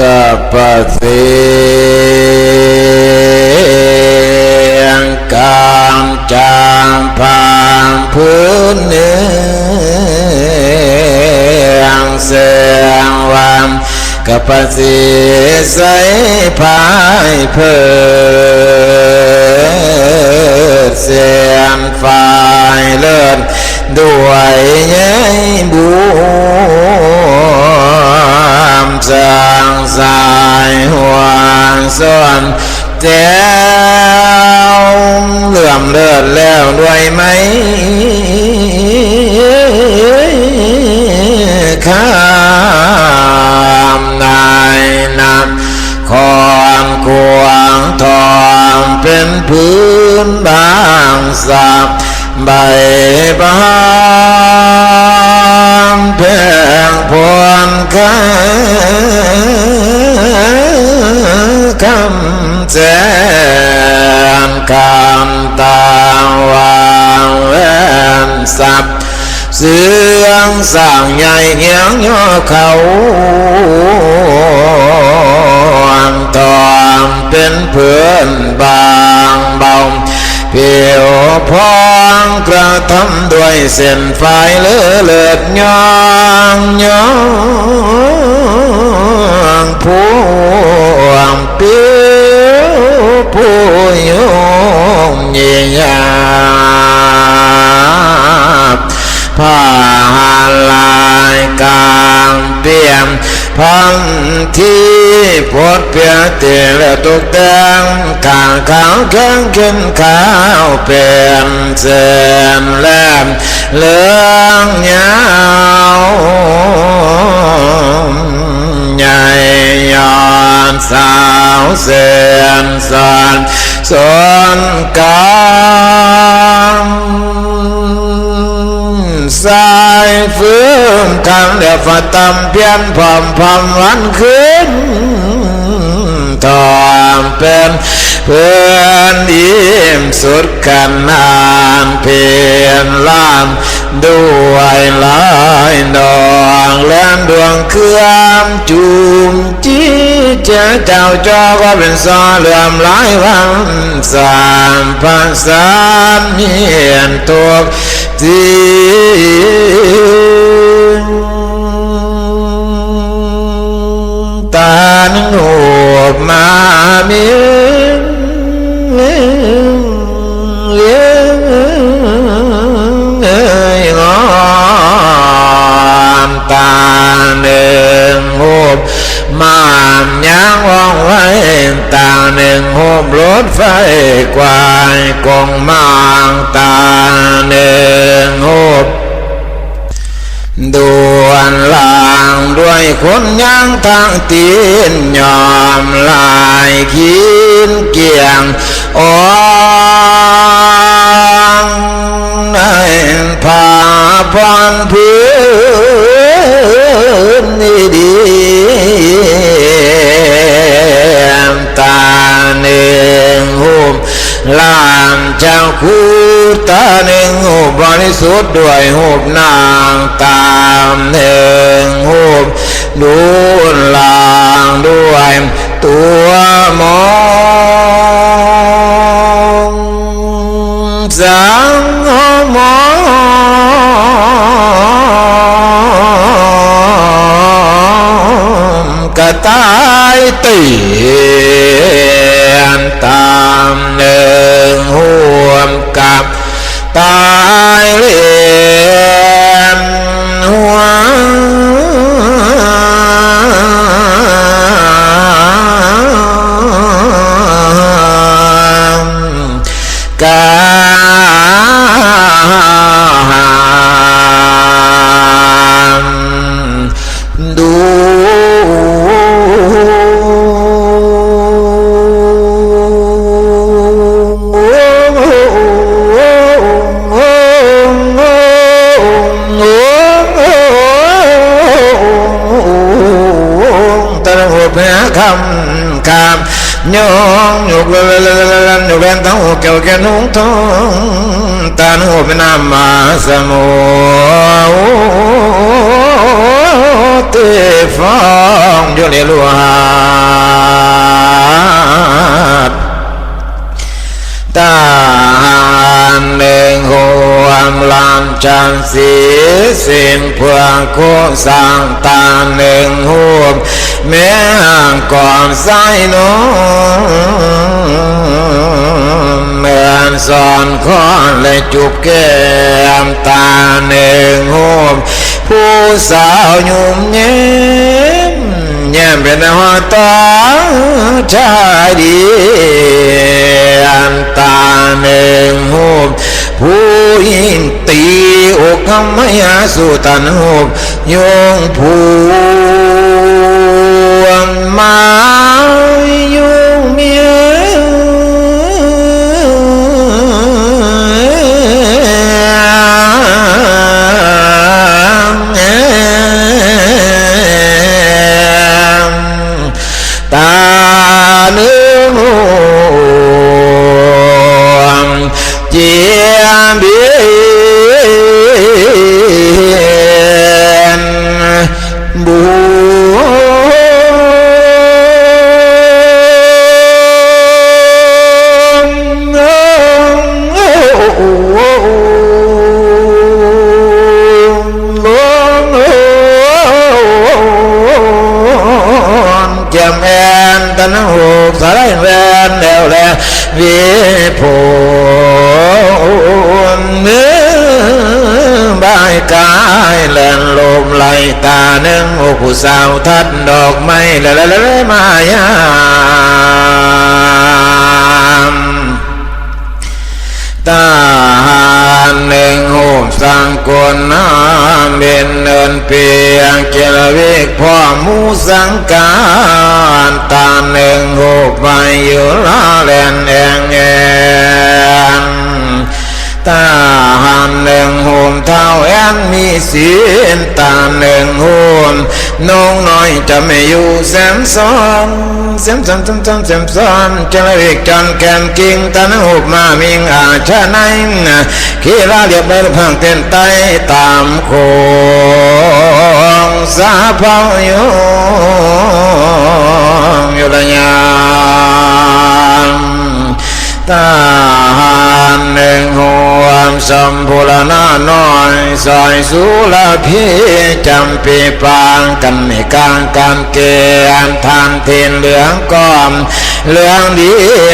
กับปะเสียงกามจางพางพื้นเนื้องเสียงวามกับปะเสียใสพายเพิดเสียงฝ่ายเลิศด้วยยัยบัว จางสายหวงส่วนแจ้วเหลื่อมเลือดแล้วด้วยไหมข้ามนายนำคอนควงทองเป็นพื้นบางสับใบบา คำแจมคำตาวางแวนสับเสียงสั่งใหญ่เงี้ยงย่อเขาอังทองเป็นเพื่อนบางเบา เพียวพองกระทำด้วยเส้นไฟเลือเลือดยองยองผู้เปียวผู้ยงยิงยาผ้าลายกลางเปี่ยม พังที่พดเปียเตีและตกแดงข้างขาวแข็งขึ้นขาวเป็นเส้นแหลมเลืองยาวใหญ่ย้อนสาวเสียนสอนสนกางสาำเดียวฝัดตำเพียนพร้อมพร้อมวันคืนทอมเป็นเพื่อนยิ้มสุดกันนานเพียนล้านด้วยลายดองและดวงเครื่องจูมจีเจ้าเจ้าจอก็เป็นซอเหลื่อมหลายวันสามภาษาเมียนตัวต มาเมียงเลี้ยงเอ้ยงอนตาหนึ่งหูมามยางว่องไว้ตาหนึ่งหูรถไฟกวายกองมางตาหนึ่งหู ดวนลางด้วยคนย่างทางตีนยอมลายขีนเกียงอองในผาพรพื้นนี่ดีตาหนึ่งหุมลามเจ้าคู่ตา บริสุทธิ์ด้วยหูบนางตามหนึ่งหูบดูลางด้วยตัวมองสังหมองกระตายตีนตามหนึ่งห่วมกับ กา ต้าเกี่ยวแกนุงทองตานูเป็นนามาสมุเตฟองโยเลลัวาดตาหนึ่ง หวมลามจันสีสิ่งเพื่อโคสร้างตาหนึ่งหวมแม่ก่อนสายโนเหมือนสอนคอนเลยจุบแก้มตาหนึ่งหวมผู้สาวยุ่มเย็มแย้มเป็นหัวตาชาดีอันตาหนึ่งหูบ ผู้หญิงตีอกคำไม่อาสุตันหกโยงผู้มา บายกายแลนลมไหลตาหนึ่งโอผู้สาวทัดดอกไม้ละละละละมายามตาหนึ่งหูสังกลน้ำเป็นเนินเปียงเจรวิกพ่อมูสังกาตาหนึ่งหูไปอยู่ลาแลนแองแอง ตาหันหนึ่งหูมเท่าแอนมีศีลตาหนึ่งหูมน้องน้อยจะไม่อยู่แซมซ้อนแซมซ้อนแซมซ้อนแซมซ้อนเจรวิกจันแกมกิงตาหนึ่งหูมามิงอาชาในขี้ราเรียบไปพังเต้นไตตามโคงสาเผาอยู่อยู่ละยา ตาหนึ่งหัวสมภูลนาน้อยซอยสุลพีจำปีปางกันในกลางการเกณฑ์ทานเทนเหลืองก้อมเหลืองดี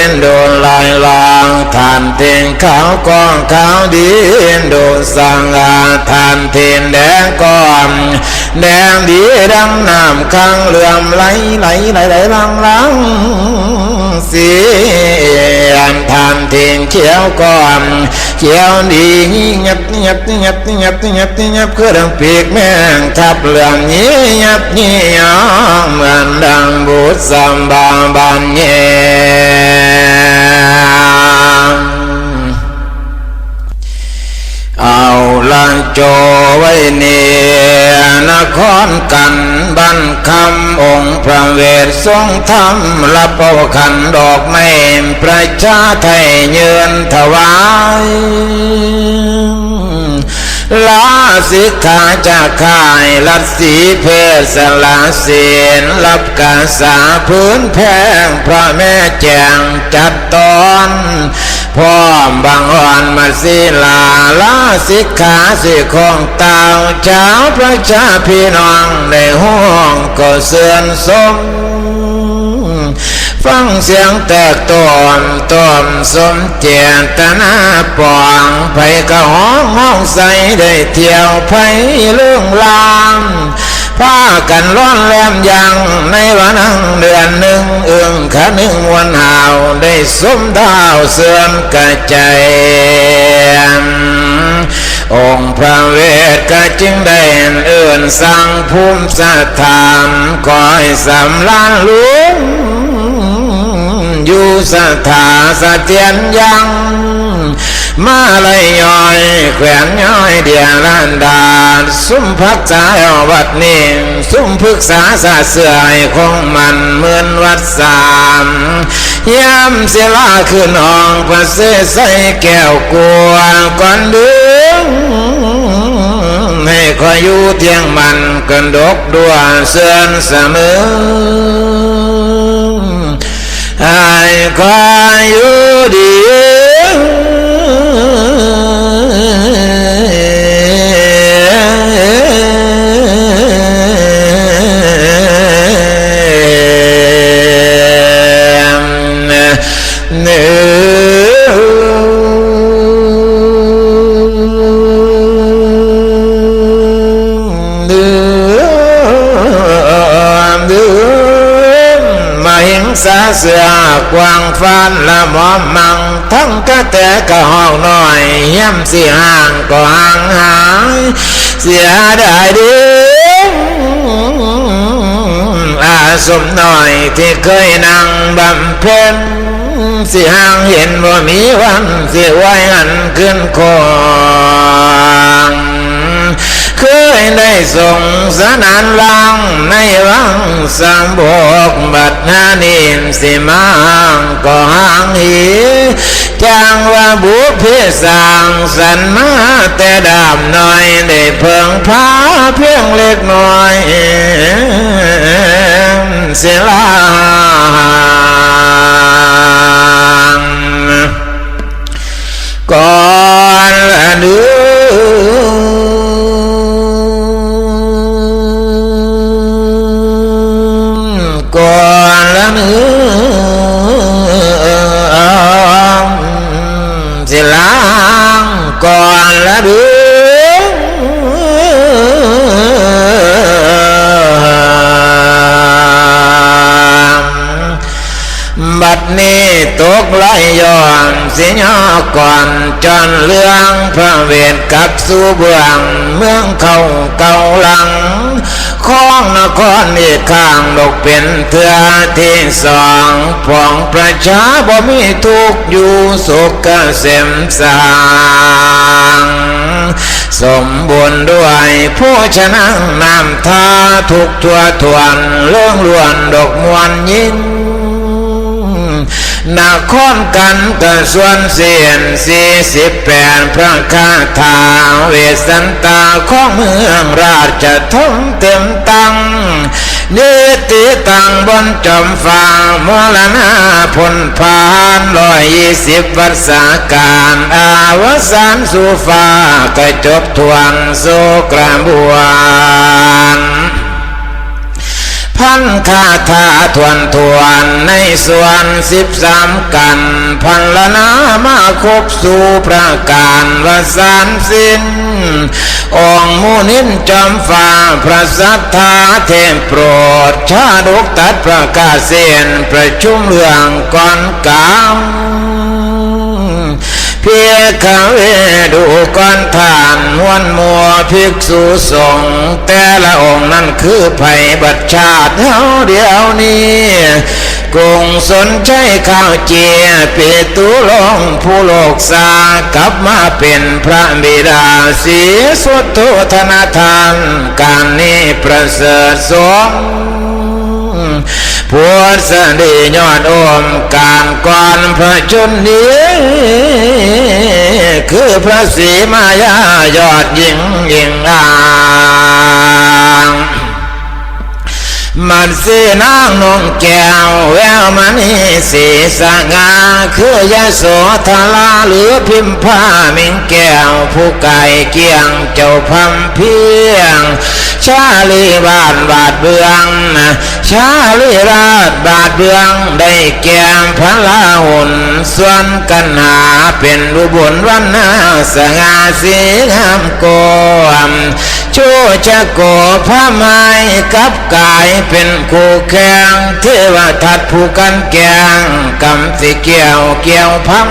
นโดนลายลางทานเทนขาวก้องขาวดีนโดนสังอาทานเทนแดงก้อมแดงดีดังน้ำข้างเหลื่อมไหลไหลไหลไหลลังลังเสียงทานเทนเขียวก้อมเขียวดียับยับยับยับยับ เอาลังโจไว้เนียนครกันบันคำองค์พระเวททรงธรรมรับเอาขันดอกไม้ประชาไทยเยือนถวายลาสิกขาจากข่ายลัดสีเพศสละเสียนรับกาสาพื้นแพงพระแม่แจงจัดตอน พร้อมบางอ่อนมาศิลาลาสิกขาสิของเต่าเจ้าพระชาพี่น้องในห้องก็เสื่อนสม ฟังเสียงแตกตอมตอมสมเจตนาปองไผกะห้องห้องใสได้เที่ยวไผเรื่องลาม พากันร้อนแรมยังในวันนังเดือนหนึ่งเอื้องขะหนึ่งวันหาว ได้สมดาวเสื่อมกระใจองค์พระเวทก็จึงได้เอื่นสั่งภูมิสถานคอยสำลานลวงอยู่สถาสะเทียนยัง มาเลยย้อยแขวนย้อยเดียรันดาซุ่มพักษาอาวัดนี้ซุ่มพึกษาสาเสื่อยคงมันเหมือนวัดสามยามเสียลาคืนห้องพระเสใส่แก้วกลัวก่อนเดืองให้คอยอยู่เที่ยงมันกันดกดัวเสื่อนเสมอให้คอยอยู่ดี เนื้มาหิงสาเสือกวางฟันละหมอมมังทั้งกะแสิห่างก็ห่างหายเสียได้ดีอาสมหน่อยที่เคยนั่งบำเพ็ญสิห่างเห็นว่ามีวันสิไว้หันขึ้นคองเคยได้ส่งสนานลังในวังสังบกบัดนานิมสิมังก็ห่างหีจางว่าบุพเพสร้างสรรค์มาแต่ดามน้อยได้เพิ่งพาเพียงเล็กน้อยเสียลา ก่อนละเสิลางก่อนละเดือนบัดนี้ตกไหลย้อก่อนจนเรื่องพระเวทกับสู่เบื้องเมืองเขาเก่าหลังของนครอีกข้างดกเป็นเถื่อที่สองผองประชาบ่มีทุกอยู่สุขเกษมสางสมบูรณ์ด้วยผู้ชนะนำท่าทุกทั่วทวนเรื่องล้วนดอกมวลยิ นนครกันกระส่วนเสียนสี่สิบแปดพระคาถาเวสันตาของเมืองราชทงเต็มตังเนติตังบนจอมฟ้ามรณาพลพานร้อยยี่สิบวัษาการอาวสานสู่ฟ้ากระจบทวนโซกระบวน คาถาทวนทวนในส่วนสิบสามกันพันละนามาคบสู่ประการวสานสิ้นองมูนินจอมฟ้าพระสัทธาเทมโปรด ชาดกตัดประกาศเสียนประชุมเรื่องก่อนกลาง เพียขเวดูก่อนทานมวนมัวภิกษุสงฆ์แต่ละองค์นั้นคือไผ่บัดชาติเฮาเดียวนี้กงสนใจข้าวเจียปิตุลงผู้โลกสากลับมาเป็นพระบิดาสีสุดทุธนาทานการนี้ประเสริฐสม ผัวสดียอดโอมการก่อนพระชนนี้คือพระศรีมายายอดยิงยิงอ่างมันสีนางนงแก้วแววมันีสีสงาคือยาโสธราหรือพิมพามิงแก้ว ผู้ไก่เกียงเจ้าพัมเพียง ชาลีบาทบาทเบืองชาลีราชบาทเบืองได้แก้มพระลาหุนส่วนกันหาเป็นรูบุญวันนาสง่าสีงามโกมชูจะโกผ้าไม้กับกายเป็นคู่แข่งเทวทัตผู้กันแกงกำสิเกี่ยวเกี่ยวพัง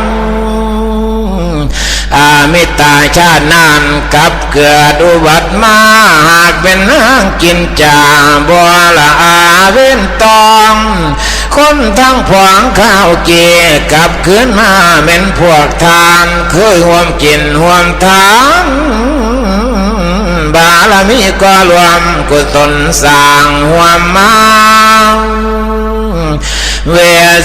อามิตาชาตินานกับเกิดอุบัติมาหากเป็นนางกินจาบัวละอาเว้นตอง คนทั้งผวงข้าวเกียกับคืนมาเป็นพวกทานเคยห่วมกินห่วมทานบารมีก็รวมกุศลสร้างห่วมมา เว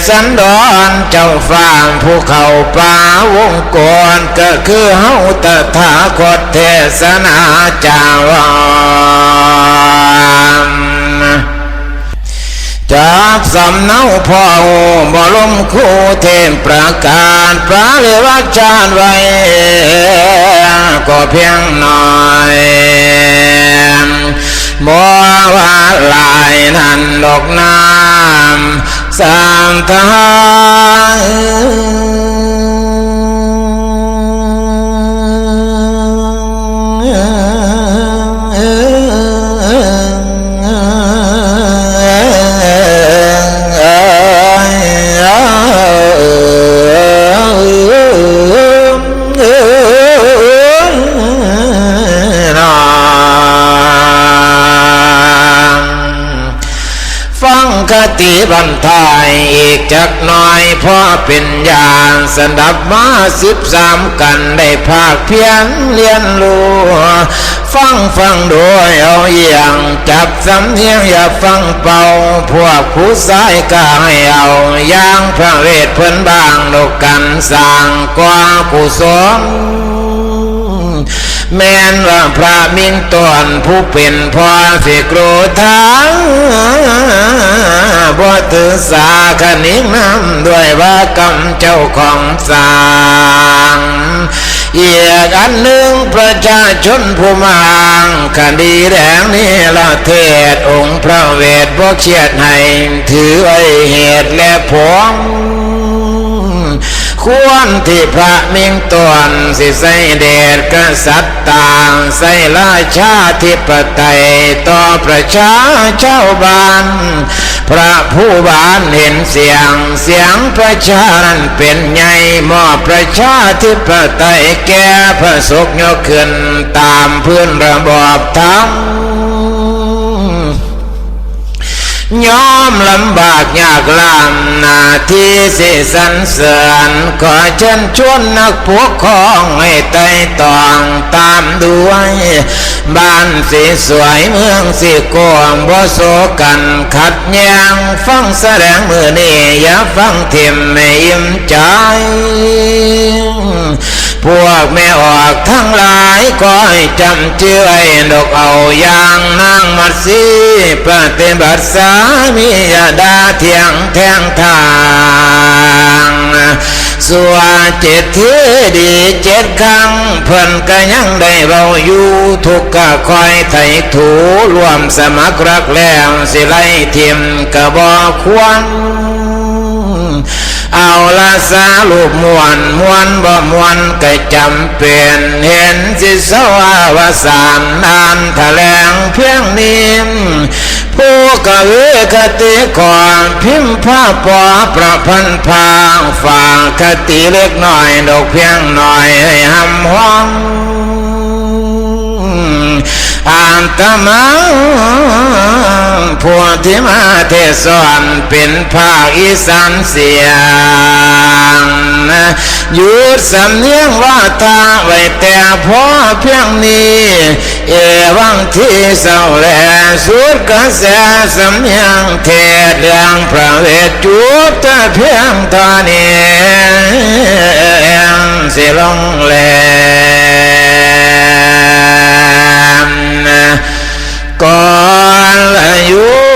สันดรเจ้าฟ้าภูเขาป่าวงกรก็คือเฮาตถาคตเทศนาจาวามจากสำเนาพ่ออบรมคู่เทมประกาศพระเลวัชาติไว้ก็เพียงหน่อยบ่ วาลายนันดอกน้ำสามทาง ฟังคติบันทายอีกจักหน่อยพอเป็นอย่างสดับมาสิบสามกันได้ภาคเพียนเรียนรู้ฟังฟังโดยเอาอย่างจับสำเนียงอย่าฟังเป่า พวกผู้สายก็ให้เอาอย่างพระเวทเพิ่นบางดอกกันสร้างกว่ากุศล แม้นว่าพระมินตอนผู้เป็นพ่อสิกรธางบ่ถือสาคณิงน้ำด้วยว่ากรมเจ้าของสางอีกอันหนึ่งประชาชนผู้มางคดีแดงนี้ละเทศองค์พระเวทบ่เชียดให้ถือไว้เหตุและผล ควรที่พระมิงตวนสิใส่เดชกษัตริย์ต่างใส่ราชาธิปไตยต่อประชาชาวบ้าน พระผู้บานเห็นเสียงเสียงประชานั้นเป็นใหญ่มอบประชาธิปไตยแก่พระสกยกขึ้นตามพื้นระบอบธรรม ยอมลำบากยากลำนาที่สิสันเสริญขอเชิญชวนนักพวกของให้ไต่ตองตามด้วย บ้านสีสวยเมืองสีกวมบ่โซกันขัดแย้งฟังแสดงมือนี่อย่าฟังเทียมไม่อิ่มใจพวกแม่ออกทั้งหลายก็ให้จำเจือไอ้ดอกเอาอย่างนางมัดสีปฏิบัติสามีดาเทียงแทงทางสัวเจ็ดทือดีเจ็ดครั้งเพิ่นก็ยังได้เบาอยู่ทุกก็คอยไถถูรวมสมัครรักแล้วสิไล่เทียมกระบอกควรเอาละสาลูกมวนมวนบ่มวนก็จำเป็นเห็นสิสวาวสานนานแถลงเพียงนี้ ผู้กะเวคติขอพิมพ์ผ้าปอประพันธ์พางฝากคติเล็กน้อยดอกเพียงหน่อยให้หำห้องานตมาพวกที่มาเทศอนเป็นภาคอีสานเสียงยุดสำเนียงว่าทาไว้แต่พอเพียงนี้ เอวังที่เศร้าแลสุดกระแสสำเนียงเทศเรื่องพระเวทจุดต่เพียงเท่านี้เสิลงแล ayo.